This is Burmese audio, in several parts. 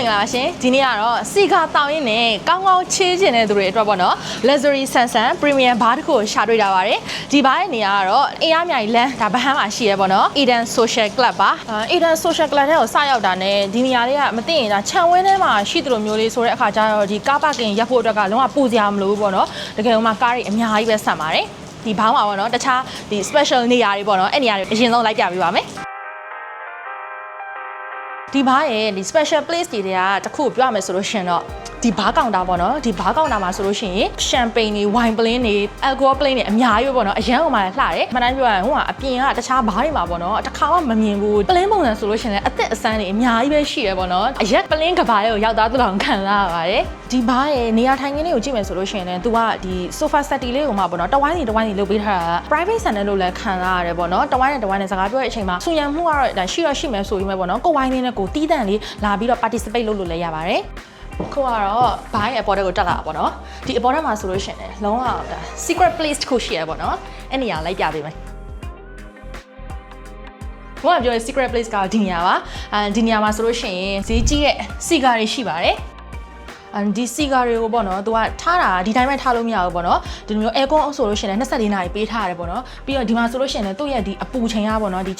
င်္ဂလာပါရှင်ဒီနေ့ကတော့စီကာတောင်းရင်းနဲ့ကောင်းကောင်းချေးကျင်တဲ့သူတွေအတွက်ပေါ့နော် luxury Samsung premium bar တစ်ခုကိုရှာတွေ့တာပါတယ်ဒီဘားရဲ့နေရာကတော့အင်အားမြိုင်လမ်းဒါဗဟန်းမှာရှိရပေါ့နော် Eden Social Club ပါအာ Eden Social Club ထဲကိုစရောက်တာနဲ့ဒီနေရာလေးကမသိရင်ဒါခြံဝင်းထဲမှာရှိသလိုမျိုးလေးဆိုတဲ့အခါကျတော့ဒီကားပါကင်ရပ်ဖို့အတွက်ကလုံးဝပူစရာမလိုဘူးပေါ့နော်တကယ်လို့မှကားတွေအများကြီးပဲဆက်ပါတယ်ဒီဘောင်းပါပေါ့နော်တခြားဒီ special နေရာတွေပေါ့နော်အဲ့နေရာတွေအရင်ဆုံးလိုက်ပြပေးပါမယ် ဒီဘားရဲ့ဒီ special place တွေတွေကတစ်ခုပြောရမယ်ဆိုလို့ရှရင်တော့ဒီဘားကောင်တာပေါ့နော်ဒီဘားကောင်တာမှာဆိုလို့ရှိရင် champagne တွေ wine plain တွေ alcohol plain တွေအများကြီးပဲပေါ့နော်အရန်ဟိုမှာလှတယ်မှန်တိုင်းပြောရရင်ဟိုကအပြင်ကတခြားဘားတွေမှာပေါ့နော်တစ်ခါမှမမြင်ဘူး plain ပုံစံဆိုလို့ရှရင်လည်းအသက်အဆန်းတွေအများကြီးပဲရှိတယ်ပေါ့နော်အရက် plain ကဘားရဲ့ကိုရောက်သားသူတော်ခံလာရပါတယ် ဒီဘားရဲ့နေရာထိုင်ခင်းလေးကိုကြည့်မယ်ဆိုလို့ရှရင်လည်း तू ကဒီ sofa set တီလေးကိုမှပေါ့နော်တဝိုင်းစီတဝိုင်းစီလုပ်ပေးထားတာ private center လို့လည်းခံစားရတယ်ပေါ့နော်တဝိုင်းနဲ့တဝိုင်းနဲ့စကားပြောတဲ့အချိန်မှာဆူရံမှုကတော့ဒါရှိရရှိမယ်ဆိုရင်ပဲပေါ့နော်ကိုဝိုင်းလေးနဲ့ကိုတီးတန့်လေးလာပြီးတော့ participate လုပ်လို့လည်းရပါတယ်ခုကတော့ဘိုင်းအပေါ်တက်ကိုတက်လာတာပေါ့နော်ဒီအပေါ်တက်မှာဆိုလို့ရှိရင်လည်းလုံးဝဒါ secret place တစ်ခုရှိရပေါ့နော်အဲ့နေရာလိုက်ပြပေးမယ်ဘုရားပြောတဲ့ secret place ကဒီနေရာပါအဲဒီနေရာမှာဆိုလို့ရှိရင်ဈေးကြီးရဲ့စီကာတွေရှိပါတယ်အန် ဒီစီကာတွေကိုပေါ့နော်သူကထားတာဒီတိုင်းပဲထားလို့မရဘူးပေါ့နော်ဒီလိုမျိုး air con အုပ်ဆိုလို့ရှိရင်လည်း24နာရီပေးထားရတယ်ပေါ့နော်ပြီးတော့ဒီမှာဆိုလို့ရှိရင်လည်းသူ့ရဲ့ဒီအပူချိန်ကပေါ့နော်ဒီ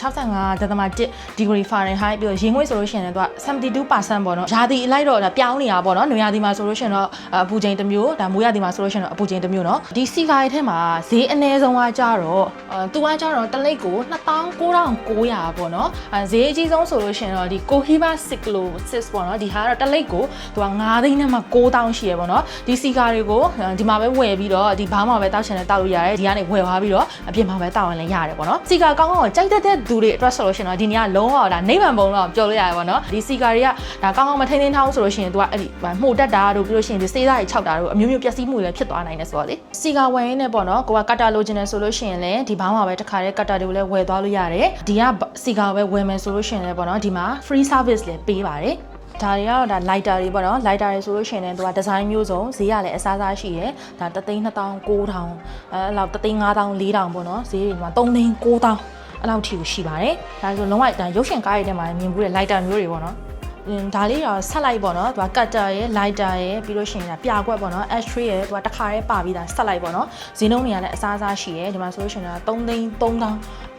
65.1 degree Fahrenheit ပြီးတော့ရေငွေ့ဆိုလို့ရှိရင်လည်းသူက72%ပေါ့နော်ရာသီအလိုက်တော့ဒါပြောင်းနေတာပေါ့နော်နွေရာသီမှာဆိုလို့ရှိရင်တော့အပူချိန်တစ်မျိုးဒါမိုးရာသီမှာဆိုလို့ရှိရင်တော့အပူချိန်တစ်မျိုးနော်ဒီစီကာရဲ့ထဲမှာဈေးအနည်းဆုံးကကြတော့အဲသူကကြတော့တစ်လိပ်ကို29,900ပေါ့နော်အဲဈေးအကြီးဆုံးဆိုလို့ရှိရင်တော့ဒီ Cohiba Cyclo 6ပေါ့နော်ဒီဟာကတော့တစ်လိပ်ကိုသူက9သိန်းနဲ့မှ9000ရှိရပေါ့နော်ဒီစီကာတွေကိုဒီမှာပဲဝယ်ပြီးတော့ဒီဘားမှာပဲတောက်ချင်တယ်တောက်လို့ရတယ်ဒီကနေဝယ်သွားပြီးတော့အပြင်မှာပဲတောက်ရင်လည်းရတယ်ပေါ့နော်စီကာကောင်းကောင်းကိုကြိုက်တတ်တဲ့သူတွေအတွက်ဆိုလို့ရှိရင်တော့ဒီနေရာလုံးဝဒါနိဗ္ဗာန်ဘုံတော့ပြောလို့ရတယ်ပေါ့နော်ဒီစီကာတွေကဒါကောင်းကောင်းမထိန်းသိမ်းထားဘူးဆိုလို့ရှိရင်သူကအဲ့ဒီမှုတ်တက်တာတို့ပြီးလို့ရှိရင်ဒီစေးသားတွေခြောက်တာတို့အမျိုးမျိုးပျက်စီးမှုတွေလည်းဖြစ်သွားနိုင်တယ်ဆိုတော့လေစီကာဝယ်ရင်းနဲ့ပေါ့နော်ကိုကကတ်တာလိုချင်တယ်ဆိုလို့ရှိရင်လည်းဒီဘားမှာပဲတစ်ခါတည်းကတ်တာတွေကိုလည်းဝယ်သွားလို့ရတယ်ဒီကစီကာပဲဝယ်မယ်ဆိုလို့ရှိရင်လည်းပေါ့နော်ဒီမှာ free service လည်းပေးပါတယ် ဒါတွေကတော့ဒါ lighter တွေပေါ့နော် lighter တွေဆိုလို့ရှိရင်လည်းသူကဒီဇိုင်းမျိုးစုံဈေးရလည်းအစားအစားရှိရယ်ဒါ3သိန်း2000 9000အဲလောက်3သိန်း5000 4000ပေါ့နော်ဈေးတွေမှာ3သိန်း9000အဲ့လောက်ထိကိုရှိပါတယ်ဒါဆိုလုံးဝဒါရုပ်ရှင်ကားတွေထဲမှာမြင်ဘူးတဲ့ lighter မျိုးတွေပေါ့နော်အင်းဒါလေးတော့ဆက်လိုက်ပေါ့နော်သူက cutter ရယ် lighter ရယ်ပြီးလို့ရှိရင်ဒါပြာကွက်ပေါ့နော် ashtray ရယ်သူကတစ်ခါတည်းပါပြီးသားဆက်လိုက်ပေါ့နော်ဈေးနှုန်းတွေကလည်းအစားအစားရှိရယ်ဒီမှာဆိုလို့ရှိရင်တော့3သိန်း3000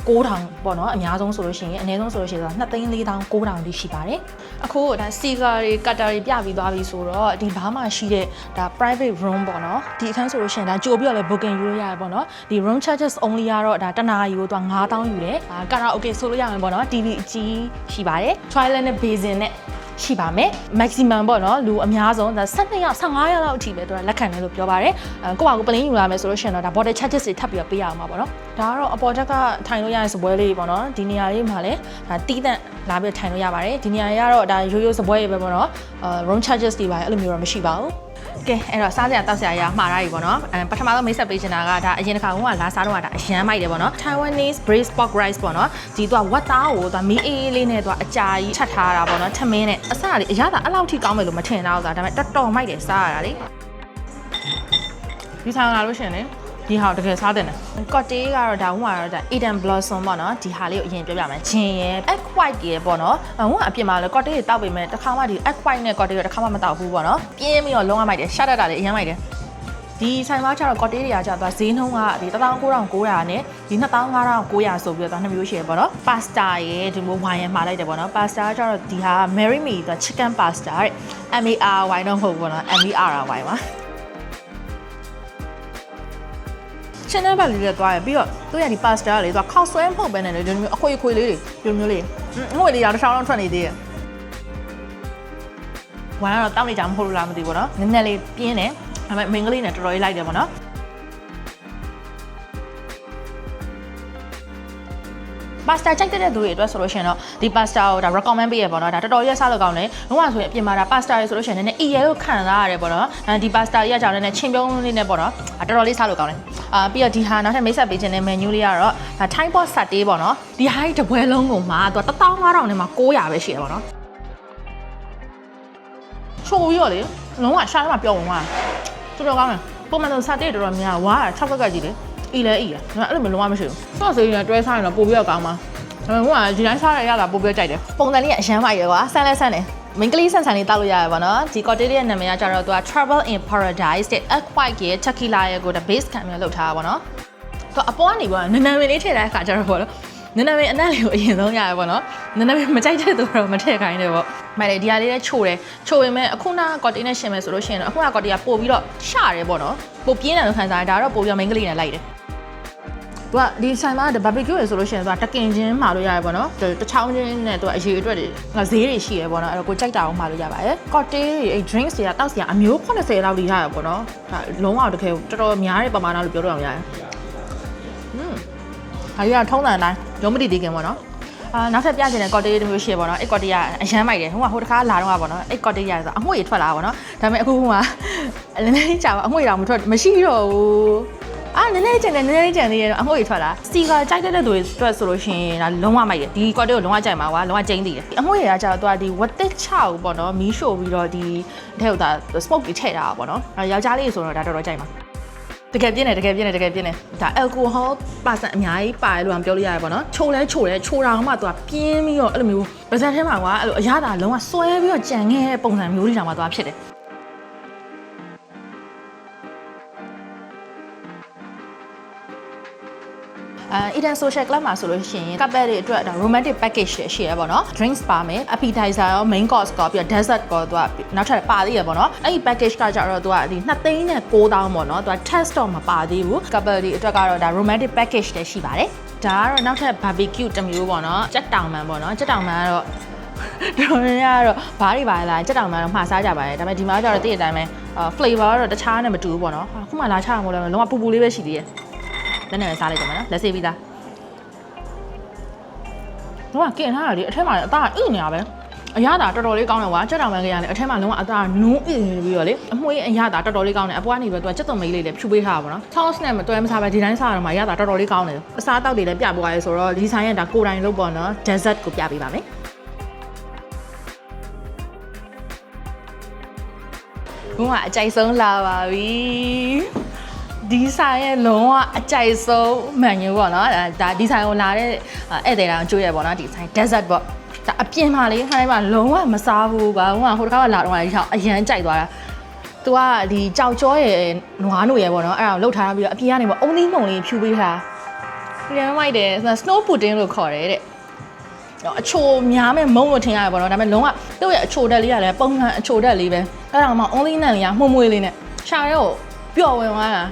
9000ပေါ့နော်အများဆုံးဆိုလို့ရှိရင်အနည်းဆုံးဆိုလို့ရှိရင်တော့2300 9000တိရှိပါတယ်အခုဒါစီကာတွေကတ်တာတွေပြပြီးသွားပြီဆိုတော့ဒီဘားမှာရှိတဲ့ဒါ private room ပေါ့နော်ဒီအခန်းဆိုလို့ရှိရင်ဒါကြိုပြီးတော့လဲ booking ယူရရပေါ့နော်ဒီ room charges only ကတော့ဒါတနာရီကိုသူက9000ယူတယ်ကာရာ okay ဆိုလို့ရမယ်ပေါ့နော် TV အကြီးရှိပါတယ် toilet နဲ့ basin နဲ့ ရှိပါမယ် maximum ပေါ့နော်လူအများဆုံးဒါ12ရောက်15ရောက်လောက်အထိပဲသူကလက်ခံတယ်လို့ပြောပါတယ်အဲကိုယ့်ဘာကိုပလင်းယူလာမယ်ဆိုလို့ရှိရင်တော့ဒါ border charges တွေထပ်ပြီးတော့ပေးရအောင်ပါပေါ့နော်ဒါကတော့အပေါ်ချက်ကထိုင်လို့ရတဲ့စပွဲလေးပေါ့နော်ဒီနေရာလေးမှာလည်းဒါတီးတန့်လာပြီးထိုင်လို့ရပါတယ်ဒီနေရာလေးကတော့ဒါရိုးရိုးစပွဲတွေပဲပေါ့နော်အာ room charges တွေပါအဲ့လိုမျိုးတော့မရှိပါဘူး ကဲအဲ့တော့စားစရာတောက်စရာရမှားတာကြီးပေါ့နော်အဲပထမဆုံးမိတ်ဆက်ပေးချင်တာကဒါအရင်တစ်ခါကလာစားတော့ကဒါအရန်မိုက်တယ်ပေါ့နော် Taiwanese braised pork rice ပေါ့နော်ဒီတော့ဝတ်သားကိုဒါမီးအေးအေးလေးနဲ့တော့အကြာကြီးချက်ထားတာပေါ့နော်ထမင်းနဲ့အစလေးအရသာအဲ့လောက်ထိကောင်းမယ်လို့မထင်တော့ဘူးဒါပေမဲ့တော်တော်မိုက်တယ်စားရတာလေဒီဆောင်လာလို့ရှရင်လေ ဒီဟာတကယ်စားတယ်နော်ကော့တေးကတော့ဒါဟိုကတော့ဒါ Eden Blossom ပေါ့နော်ဒီဟာလေးကိုအရင်ပြောပြမယ်ဂျင်ရယ် egg white ရယ်ပေါ့နော်ဟိုကအပြင်မှာလည်းကော့တေးတွေတောက်ပေမဲ့တစ်ခါမှဒီ egg white နဲ့ကော့တေးတွေတစ်ခါမှမတောက်ဘူးပေါ့နော်ပြင်းပြီးတော့လုံးဝမိုက်တယ်ရှာတတ်တာလေအရင်မိုက်တယ်ဒီဆိုင်မှာကျတော့ကော့တေးတွေကကျတော့ဈေးနှုန်းကဒီ19900နဲ့ဒီ2500ဆိုပြီးတော့နှစ်မျိုးရှိရပေါ့နော်ပါစတာရယ်ဒီလိုဝိုင်ရယ်မှာလိုက်တယ်ပေါ့နော်ပါစတာကကျတော့ဒီဟာ Mary Me တော့ chicken pasta တဲ့ M A R Y တော့မဟုတ်ဘူးပေါ့နော် M E R Y ပါ ချင်းတဲ့ဘက်လေးလည်းသွားရပြီးတော့သူ့ရဲ့ဒီ pasta လေးသူကခောက်ဆွဲမဟုတ်ပဲနဲ့လေဒီလိုမျိုးအခွေအခွေလေးတွေဒီလိုမျိုးလေးငွေလေးတော့တစ်ချောင်းလုံးထွက်နေသေးတယ်ဝိုင်းကတော့တောက်နေကြမဟုတ်လို့လားမသိဘူးပေါ့နော်နည်းနည်းလေးပြင်းတယ်ဒါပေမဲ့မင်းကလေးနဲ့တော်တော်လေးလိုက်တယ်ပေါ့နော် ပါစတာကြိုက်တဲ့သူတွေအတွက်ဆိုလို့ရှိရင်တော့ဒီပါစတာကိုဒါ recommend ပေးရပေါ့နော်ဒါတော်တော်ရက်စားလို့ကောင်းတယ်။လုံးဝဆိုရင်အပြင်မှာဒါပါစတာတွေဆိုလို့ရှိရင်လည်းအီရဲကိုခံစားရတယ်ပေါ့နော်။အဲဒီပါစတာကြီးကကြောင်လည်းချင်းပြုံးလေးနဲ့ပေါ့နော်။ဒါတော်တော်လေးစားလို့ကောင်းတယ်။အာပြီးတော့ဒီဟာနောက်ထပ်မိတ်ဆက်ပေးခြင်းတဲ့ menu လေးကတော့ဒါ Thai pot satay ပေါ့နော်။ဒီဟာကြီးတစ်ပွဲလုံးကိုမှသူက15000နဲ့မှ900ပဲရှိရပါတော့။ချိုးပြီးတော့လေလုံးဝရှားမှပြောင်းသွား။တော်တော်ကောင်းတယ်။ပုံမှန်ဆို satay တော်တော်များဝါ6ကက်ကကြီးလေ။ အီလဲအီရ။ဒါအဲ့လိုမျိုးလုံးဝမရှိဘူး။ဆော့စေးနဲ့တွဲစားရင်တော့ပိုပြီးတော့ကောင်းပါ။ဒါပေမဲ့ဟိုကဒီတိုင်းစားရရတာပိုပြီးကြိုက်တယ်။ပုံစံလေးကအရမ်းမိုက်ရကွာ။ဆန်းလဲဆန်းတယ်။မိန်းကလေးဆန်ဆန်လေးတောက်လို့ရတယ်ပေါ့နော်ဒီ cocktail ရဲ့နာမည်ကကျတော့သူက Travel in Paradise တဲ့ Egg White ရဲ့ Tequila ရဲ့ကို base ခံပြီးလုပ်ထားတာပေါ့နော်သူအပေါ်ကနေပေါ့နနမင်းလေးထည့်တဲ့အခါကျတော့ပေါ့နော်နနမင်းအနက်လေးကိုအရင်ဆုံးရတယ်ပေါ့နော်နနမင်းမကြိုက်တဲ့သူကတော့မထည့်ခိုင်းတယ်ပေါ့မိုက်တယ်ဒီဟာလေးလည်းချိုတယ်ချိုရင်မဲ့အခုနက cocktail နဲ့ရှင်မယ်ဆိုလို့ရှိရင်တော့အခုနက cocktail ကပို့ပြီးတော့ရှတယ်ပေါ့နော်ပို့ပြင်းတယ်လို့ခံစားရတယ်ဒါတော့ပို့ပြီးတော့မိန်းကလေးနဲ့လိုက်တယ် သူကဒီဆိုင်မှာဘာဘီကျူရယ်ဆိုလို့ရှိရင်သူကတကင်ချင်းမှာလို့ရတယ်ပေါ့နော်တချောင်းချင်းနဲ့သူကအရေးအတွက်တွေငါဈေးတွေရှိရယ်ပေါ့နော်အဲ့တော့ကိုကြိုက်တာအောင်မှာလို့ရပါတယ်ကော့တေးတွေအဲ့ drinks တွေကတောက်စီကအမျိုး80လောက်ထိရရပေါ့နော်ဒါလုံးဝတကယ်တော်တော်များတဲ့ပမာဏလို့ပြောလို့အောင်ရတယ်อืมဟာရထုံးတယ်အတိုင်းရုံးမတိသေးခင်ပေါ့နော်အာနောက်ထပ်ပြချင်တဲ့ကော့တေးတစ်မျိုးရှိရပေါ့နော်အဲ့ကော့တေးကအရမ်းမိုက်တယ်ဟိုကဟိုတစ်ခါလာတော့ကပေါ့နော်အဲ့ကော့တေးရဆိုအမွှေထွက်လာတာပေါ့နော်ဒါပေမဲ့အခုကနည်းနည်းကြာပါအမွှေတော့မထွက်မရှိတော့ဘူး အာနည်းနည်းကြံတယ်နည်းနည်းကြံသေးတယ်တော့အငွေ့ထွက်လာစီကကြိုက်တဲ့သူတွေအတွက်ဆိုလို့ရှိရင်ဒါလုံးဝမိုက်တယ်ဒီကော့တေကိုလုံးဝကြိုက်မှာကွာလုံးဝကျင်းသေးတယ်အငွေ့ရကြတော့သူကဒီဝတ်တက်ချောက်ပေါ့နော်မီးရှို့ပြီးတော့ဒီထဲကိုဒါ smoke တွေထည့်တာပေါ့နော်အဲယောက်ျားလေးဆိုတော့ဒါတော်တော်ကြိုက်မှာတကယ်ပြင်းတယ်တကယ်ပြင်းတယ်တကယ်ပြင်းတယ်ဒါ alcohol ပါစံအများကြီးပါတယ်လို့ပြောလို့ရတယ်ပေါ့နော်ချိုးလဲချိုးလဲချိုးတာမှသူကပြင်းပြီးတော့အဲ့လိုမျိုးပါစံထဲမှာကွာအဲ့လိုအရသာလုံးဝဆွဲပြီးတော့ကြံခဲ့တဲ့ပုံစံမျိုးတွေတောင်မှသူကဖြစ်တယ် Eden Social Club မှာဆိုလို့ရှိရင် couple တွေအတွက်ဒါ romantic package တွေရှိရပါတော့ drinks ပါမယ် appetizer ရော main course ကောပြီးတော့ dessert ကောသူကနောက်ထပ်ပါသေးရပါတော့အဲ့ဒီ package ကကြတော့သူကဒီ2သိန်းနဲ့9000ပေါ့နော်သူက test တော့မပါသေးဘူး couple တွေအတွက်ကတော့ဒါ romantic package တွေရှိပါတယ်ဒါကတော့နောက်ထပ် barbecue တစ်မျိုးပေါ့နော်ကြက်တောင်မှန်ပေါ့နော်ကြက်တောင်မှန်ကတော့တော်ရရတော့ဘားတွေပါလားကြက်တောင်မှန်တော့မှာစားကြပါတယ်ဒါပေမဲ့ဒီမှာကျတော့တည့်တဲ့အတိုင်းပဲအာ flavor ကတော့တခြားနဲ့မတူဘူးပေါ့နော်ဟာခုမှလာချရမို့လဲလုံးဝပူပူလေးပဲရှိသေးတယ် လက်နဲ့ပဲစားလိုက်ကြမယ်နော်လက်စေးပြီးသားတော့ကင်ထားတာလေအထက်မှာအသားအိနေရပဲအရသာတော်တော်လေးကောင်းတယ်ကွာကြက်တောင်မှန်ကရလေအထက်မှာလုံးဝအသားနုံးအိနေပြီးတော့လေအမွှေးအရသာတော်တော်လေးကောင်းတယ်အပွားနေပြီးတော့သူကကြက်သွန်မိတ်လေးလည်းဖြူပေးထားတာပေါ့နော် sauce နဲ့မတွဲမစားပဲဒီတိုင်းစားရတော့မှအရသာတော်တော်လေးကောင်းတယ်အစားအသောက်တွေလည်းပြပွားရဲဆိုတော့ဒီဆိုင်ရဲ့ဒါကိုယ်တိုင်လုပ်ပေါ့နော် dessert ကိုပြပေးပါမယ်ဘုံကအကြိုက်ဆုံးလာပါပြီ ဒီဆိုင်ရဲ့လုံးဝအကြိုက်ဆုံး menu ပေါ့နော်ဒါဒါဒီဆိုင်ကိုလာတဲ့ဧည့်သည်တော်ကြိုးရပေါ့နော်ဒီဆိုင် dessert ပေါ့ဒါအပြင်မှာလေးခိုင်းမှာလုံးဝမစားဘူးကွာဟိုကဟိုတစ်ခါကလာတော့ဒီချောင်းအရန်ကြိုက်သွားတာသူကဒီကြောက်ကြောရဲ့နွားနိုရဲ့ပေါ့နော်အဲ့ဒါကိုလှုပ်ထားပြီးတော့အပြင်ကနေပေါ့အုံသီးမုံလေးဖြူပေးထားရမ်းမိုက်တယ် snow pudding လို့ခေါ်တယ်တဲ့တော့အချိုများမဲ့မုံလို့ထင်ရတယ်ပေါ့နော်ဒါပေမဲ့လုံးဝသူ့ရဲ့အချိုတက်လေးကလည်းပုံမှန်အချိုတက်လေးပဲအဲ့ဒါမှ only နဲ့လေးကမှုံမွေးလေးနဲ့ရှာရဲကိုပျော်ဝင်သွားတာ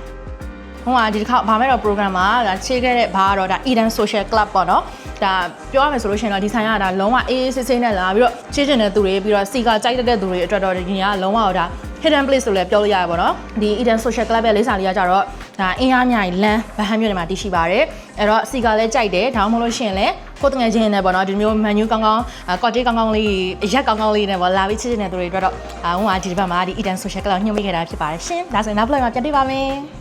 ဟိုကဒီတစ်ခါဗာမဲ့တော့ program မှာဒါချေခဲ့တဲ့ဘာကတော့ဒါ Eden Social Club ပေါ့နော်ဒါပြောရမယ်ဆိုလို့ရှိရင်တော့ဒီဆိုင်ကဒါလုံးဝအေးအေးဆေးဆေးနဲ့လာပြီးတော့ချေချင်တဲ့သူတွေပြီးတော့စီကကြိုက်တဲ့သူတွေအတွက်တော့ဒီကလုံးဝတော့ဒါ hidden place လို့လည်းပြောလို့ရတယ်ပေါ့နော်ဒီ Eden Social Club ရဲ့လိပ်စာလေးကကြတော့ဒါအင်းအားမြိုင်လမ်းဗဟန်းမြို့နယ်မှာတည်ရှိပါတယ်အဲ့တော့စီကလည်းကြိုက်တယ်ဒါမှမဟုတ်လို့ရှိရင်လည်းကိုယ်တငယ်ချင်းနဲ့ပေါ့နော်ဒီမျိုး menu ကောင်းကောင်းကော့တေးကောင်းကောင်းလေးအရက်ကောင်းကောင်းလေးနဲ့ပေါ့လာပြီးချစ်ချင်တဲ့သူတွေအတွက်တော့ဟိုကဒီတစ်ပတ်မှာဒီ Eden Social Club ညှို့မိခဲ့တာဖြစ်ပါတယ်ရှင်ဒါဆိုရင်နောက် vlog မှာပြန်တွေ့ပါမယ်